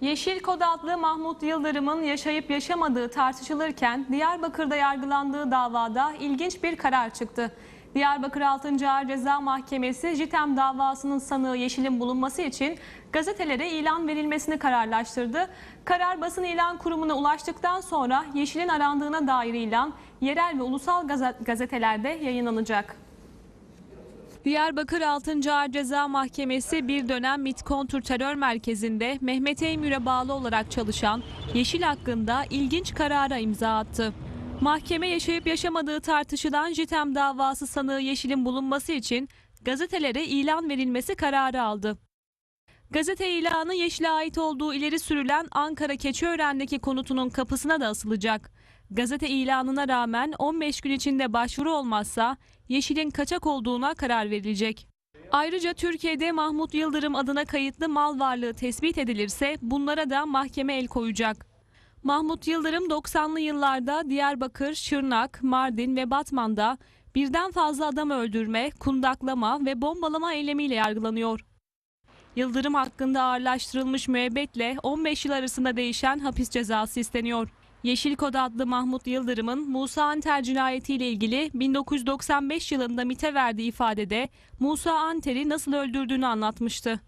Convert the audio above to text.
Yeşil Kod adlı Mahmut Yıldırım'ın yaşayıp yaşamadığı tartışılırken Diyarbakır'da yargılandığı davada ilginç bir karar çıktı. Diyarbakır 6. Ağır Ceza Mahkemesi JITEM davasının sanığı Yeşil'in bulunması için gazetelere ilan verilmesini kararlaştırdı. Karar basın ilan kurumuna ulaştıktan sonra Yeşil'in arandığına dair ilan yerel ve ulusal gaze- gazetelerde yayınlanacak. Diyarbakır 6. Ağır Ceza Mahkemesi bir dönem MİT Kontur Terör Merkezi'nde Mehmet Eymür'e bağlı olarak çalışan Yeşil hakkında ilginç karara imza attı. Mahkeme yaşayıp yaşamadığı tartışılan JITEM davası sanığı Yeşil'in bulunması için gazetelere ilan verilmesi kararı aldı. Gazete ilanı Yeşil'e ait olduğu ileri sürülen Ankara Keçiören'deki konutunun kapısına da asılacak. Gazete ilanına rağmen 15 gün içinde başvuru olmazsa Yeşil'in kaçak olduğuna karar verilecek. Ayrıca Türkiye'de Mahmut Yıldırım adına kayıtlı mal varlığı tespit edilirse bunlara da mahkeme el koyacak. Mahmut Yıldırım 90'lı yıllarda Diyarbakır, Şırnak, Mardin ve Batman'da birden fazla adam öldürme, kundaklama ve bombalama eylemiyle yargılanıyor. Yıldırım hakkında ağırlaştırılmış müebbetle 15 yıl arasında değişen hapis cezası isteniyor. Yeşil Kod adlı Mahmut Yıldırım'ın Musa Anter cinayetiyle ilgili 1995 yılında MİT'e verdiği ifadede Musa Anter'i nasıl öldürdüğünü anlatmıştı.